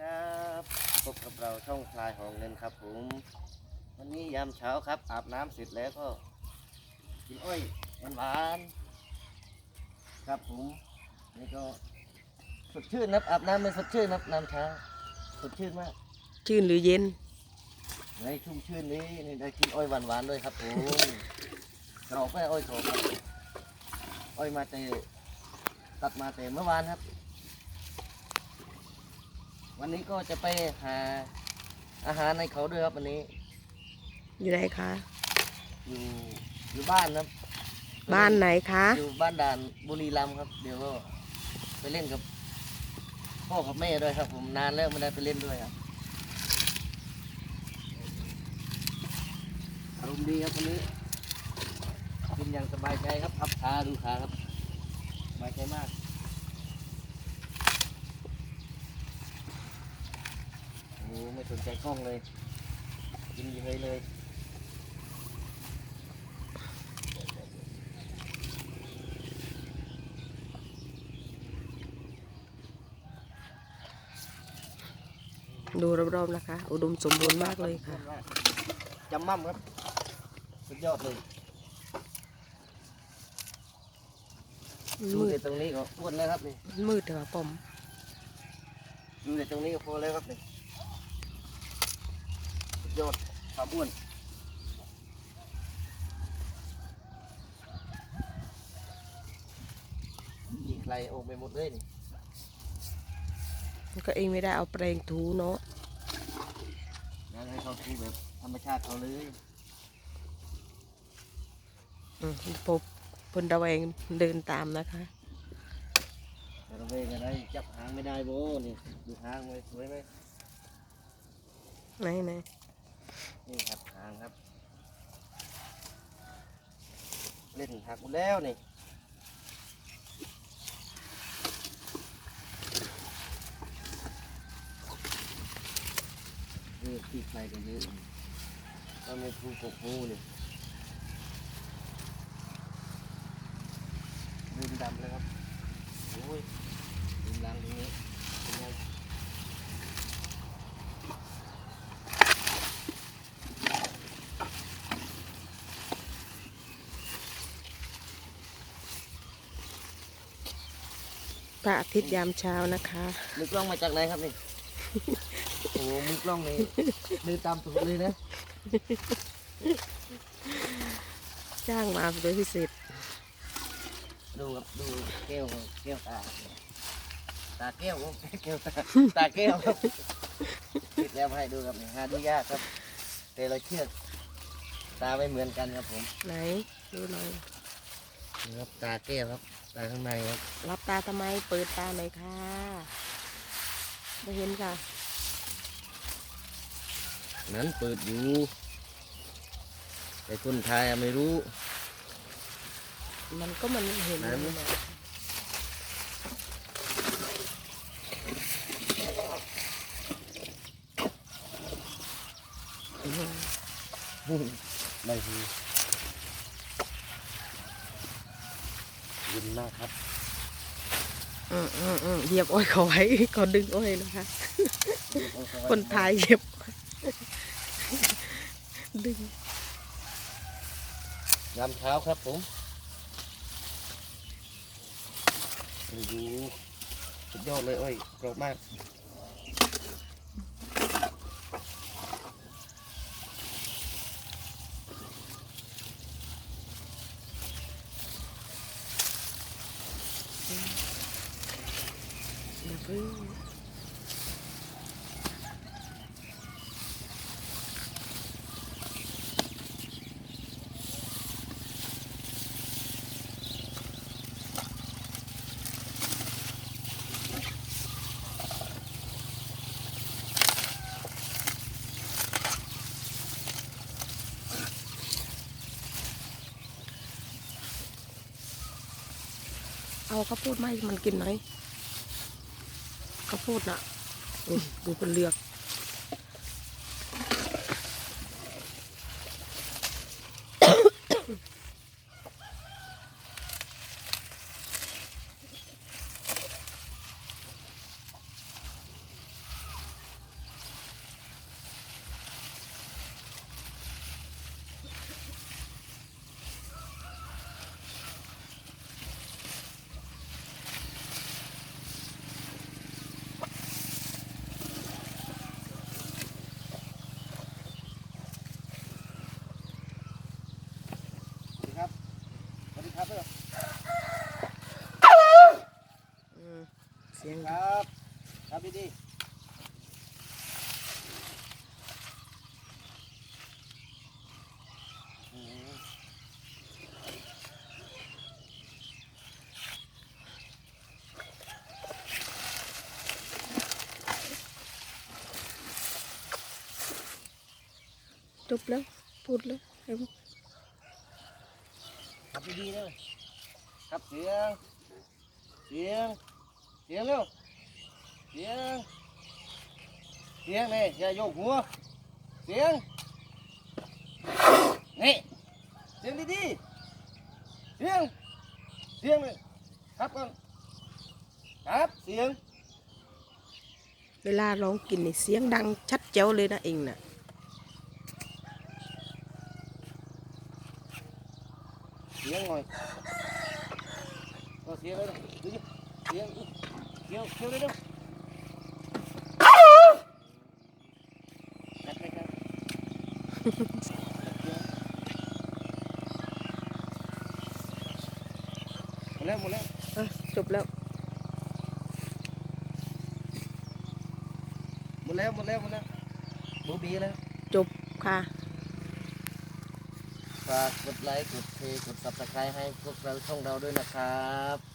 ครับพบกับเราช่องพลายหองเงินครับผมวันนี้ยามเช้าครับอาบน้ำเสร็จแล้วก็กินอ้อยหวานๆครับผมนี่ก็สดชื่นครับอาบน้ำไม่สดชื่นครับน้ำเช้าสดชื่นมากชื่นหรือเย็น ในชุ่มชื่นนี้นี่ได้กินอ้อยหวานๆด้วยครับผมกรอบไม่อ้อยกรอบครับอ้อยมาแต่ตัดมาแต่เมื่อวานครับ วันนี้ก็จะไปหาอาหารในเขาด้วยครับวันนี้อยู่ไหนคะ อยู่อยู่บ้านครับบ้านไหนคะ อยู่บ้านด่านบุรีรัมย์ครับ เดี๋ยวก็ไปเล่นกับพ่อกับแม่ด้วยครับ ผมนานแล้วไม่ได้ไปเล่นด้วยครับอารมณ์ดีครับวันนี้กินอย่างสบายใจครับพับขาดูขาครับสบายใจมาก โอ้ไม่สนใจกล้องเลยกินอยังไงเลยดูรอบๆนะคะ อุดมสมบูรณ์มากเลยค่ะจำมั่มครับ สุดยอดเลยดูมืดแต่ตรงนี้ก็อ้วนแล้วครับนี่มืดเถอะปอม ดูแต่ตรงนี้ก็พอแล้วครับนี่สุด ยอดความอ้วนมีใครออกไปหมดเลยนี่มันก็เองไม่ได้เอาแปรงถูเนาะอยากให้เขาคือแบบธรรมชาติเขาเลยอืมพบพลตะเวงเดินตามนะคะแต่เราเองอะไรจับหางไม่ได้โบนี่ดูหางไว้สวยไหมไหนไหน นี่ครับหางครับ เล่นหักหมดแล้วนี่เรื่องที่ใครก็เยอะถ้าไม่คูกบงูนี่ลืมดำแล้วครับโอ้ยลืมดังตรงนี้เป็นไง ระอาทิตย์ยามเช้านะคะ มือกล้องมาจากไหนครับนี่ โอ้มือกล้องนี่มือตามตูดเลยนะ จ้างมาโดยพิเศษ ดูครับดูแก้วครับแก้วตา ตาแก้วครับแก้วตาตาแก้วครับติดแล้วให้ดูครับนี่หาดูยากครับ แต่ละเชือกตาไม่เหมือนกันครับผม ไหน ดูหน่อย นี่ครับตาแก้วครับ ตาข้างในครับรับตาทำไมเปิดตาหน่อยค่ะไม่เห็นค่ะ นั้นเปิดอยู่แต่คนไทยอะไม่รู้ มันก็มันไม่เห็นไหนมันนะอืมไม่รู้ นมากครับอืมอืมอืมเหยียบอ้อยเขาไว้เขาดึงอ้อยนะคะ คนไทยเหยียบดึงยามเช้าครับผมดูสุดยอดเลยอ้อยกรอบมาก เพิ่งเอาข้าวโพดไหมมันกินไหม ข้าวโพดน่ะอืมดูเป็นเลือก ครับเด้อ อืมเสียง ครับ ครับดีๆอืมจบแล้วพูดแล้วให้บอกครับดีๆเลยครับเสียง เสียง เสียงเร็ว เสียงเสียงนี่อย่าโยกหัวเสียงนี่เสียงดีๆเสียงเสียงเลยครับก่อนครับเสียง เวลาร้องกินนี่เสียงดังชัดแจ๋วเลยนะเองน่ะเสียงหน่อยก็เสียงเลยนะดูดิเสียงอุ๊ยเสียงเสียงเลยเร็วจัดไปครับ หมดแล้วหมดแล้วอะจบแล้ว หมดแล้วหมดแล้วหมดแล้วบูบีแล้วจบค่ะ ฝากกดไลค์กดแชร์กดซับสไครต์ให้พวกเราช่องเราด้วยนะครับ